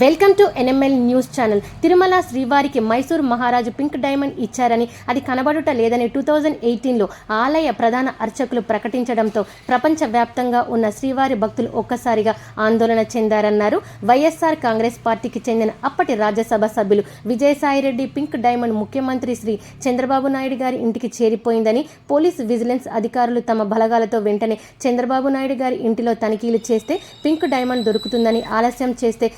Welcome to NML news channel. Tirumala శ్రీవారికి మైసూర్ మహారాజు pink diamond ఇచ్చారని అది కనబడుట లేదని టూ థౌజండ్ ఎయిటీన్లో ఆలయ ప్రధాన అర్చకులు ప్రకటించడంతో ప్రపంచవ్యాప్తంగా ఉన్న శ్రీవారి భక్తులు ఒక్కసారిగా ఆందోళన చెందారన్నారు. వైఎస్ఆర్ కాంగ్రెస్ పార్టీకి చెందిన అప్పటి రాజ్యసభ సభ్యులు విజయసాయిరెడ్డి పింక్ డైమండ్ ముఖ్యమంత్రి శ్రీ చంద్రబాబు నాయుడు గారి ఇంటికి చేరిపోయిందని పోలీస్ విజిలెన్స్ అధికారులు తమ బలగాలతో వెంటనే చంద్రబాబు నాయుడు గారి ఇంటిలో తనిఖీలు చేస్తే పింక్ డైమండ్ దొరుకుతుందని ఆలస్యం చేస్తే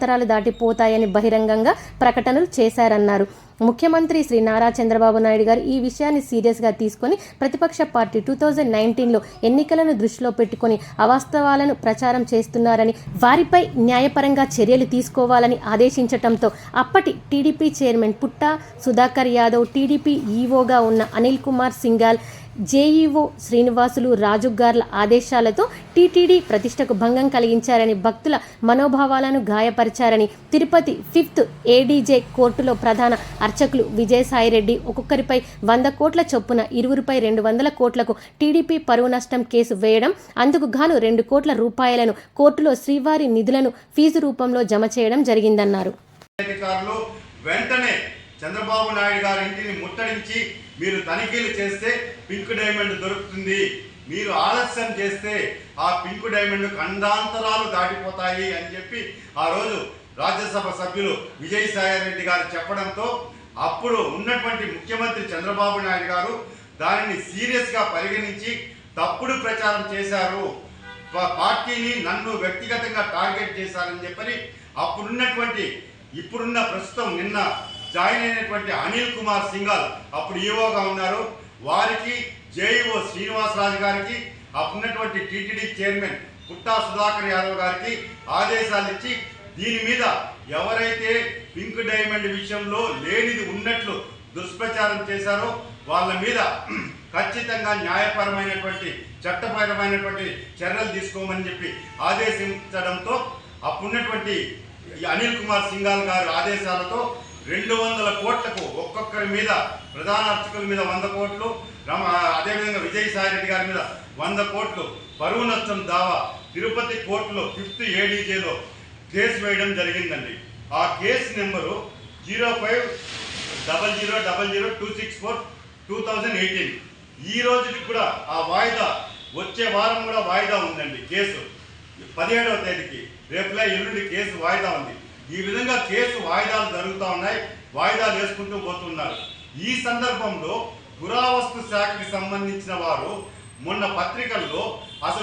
మతాంతరాలు దాటిపోతాయని బహిరంగంగా ప్రకటనలు చేశారన్నారు. ముఖ్యమంత్రి శ్రీ నారా చంద్రబాబు నాయుడు గారు ఈ విషయాన్ని సీరియస్గా తీసుకొని ప్రతిపక్ష పార్టీ టూ థౌజండ్ నైన్టీన్లో ఎన్నికలను దృష్టిలో పెట్టుకొని అవాస్తవాలను ప్రచారం చేస్తున్నారని వారిపై న్యాయపరంగా చర్యలు తీసుకోవాలని ఆదేశించటంతో అప్పటి TDP chairman Putta Sudhakar Yadav TDP ఈవోగా ఉన్న అనిల్ కుమార్ సింగాల్ జేఈఓ శ్రీనివాసులు రాజుగార్ల ఆదేశాలతో టీటీడీ ప్రతిష్టకు భంగం కలిగించారని భక్తుల మనోభావాలను గాయపరిచారని తిరుపతి ఫిఫ్త్ ఏడీజే కోర్టులో ప్రధాన అర్చకులు విజయసాయిరెడ్డి ఒక్కొక్కరిపై వంద కోట్ల చొప్పున ఇరువురిపై రెండు వందల కోట్లకు టీడీపీ పరువు నష్టం కేసు వేయడం అందుకు గాను రెండు కోట్ల రూపాయలను కోర్టులో శ్రీవారి నిధులను ఫీజు రూపంలో జమ చేయడం జరిగిందన్నారు. వెంటనే చంద్రబాబు నాయుడు గారి ఇంటిని ముట్టడించి మీరు తనిఖీలు చేస్తే పింక్ డైమండ్ దొరుకుతుంది. మీరు ఆలస్యం చేస్తే ఆ పింక్ డైమండ్ ఖండాంతరాలు దాటిపోతాయి అని చెప్పి ఆ రోజు రాజ్యసభ సభ్యులు విజయసాయి రెడ్డి గారు చెప్పడంతో అప్పుడు ఉన్నటువంటి ముఖ్యమంత్రి చంద్రబాబు నాయుడు గారు దానిని సీరియస్గా పరిగణించి తప్పుడు ప్రచారం చేశారు. పార్టీని నన్ను వ్యక్తిగతంగా టార్గెట్ చేశారని చెప్పని అప్పుడున్నటువంటి ఇప్పుడున్న ప్రస్తుతం నిన్న జాయిన్ అయినటువంటి అనిల్ కుమార్ సింగాల్ అప్పుడు ఈవోగా ఉన్నారు. వారికి జేఈఓ శ్రీనివాసరాజు గారికి అప్పుడున్నటువంటి టీటీడీ చైర్మన్ పుట్టా సుధాకర్ యాదవ్ గారికి ఆదేశాలు ఇచ్చి దీని మీద ఎవరైతే పింక్ డైమండ్ విషయంలో లేనిది ఉన్నట్లు దుష్ప్రచారం చేశారో వాళ్ళ మీద ఖచ్చితంగా న్యాయపరమైనటువంటి చట్టపరమైనటువంటి చర్యలు తీసుకోమని చెప్పి ఆదేశించడంతో అప్పుడున్నటువంటి అనిల్ కుమార్ సింగాల్ గారి ఆదేశాలతో రెండు వందల కోట్లకు ఒక్కొక్కరి మీద ప్రధాన అర్చకుల మీద వంద కోట్లు రమ అదేవిధంగా విజయసాయి రెడ్డి గారి మీద వంద కోట్లు పరువు నష్టం దావా తిరుపతి కోర్టులో ఫిఫ్త్ ఏడీజేలో కేసు వేయడం జరిగిందండి. ఆ case number zero five double zero double zero two six four two thousand eighteen. ఈ రోజుకి కూడా ఆ వాయిదా వచ్చే వారం కూడా వాయిదా ఉందండి కేసు. పదిహేడవ తేదీకి రేపులా ఎల్లుండి కేసు వాయిదా ఉంది. ఈ విధంగా కేసు వాయిదాలు జరుగుతూ ఉన్నాయి వాయిదాలు వేసుకుంటూ పోతున్నారు. ఈ సందర్భంలో పురావస్తు శాఖకి సంబంధించిన వారు మొన్న పత్రికల్లో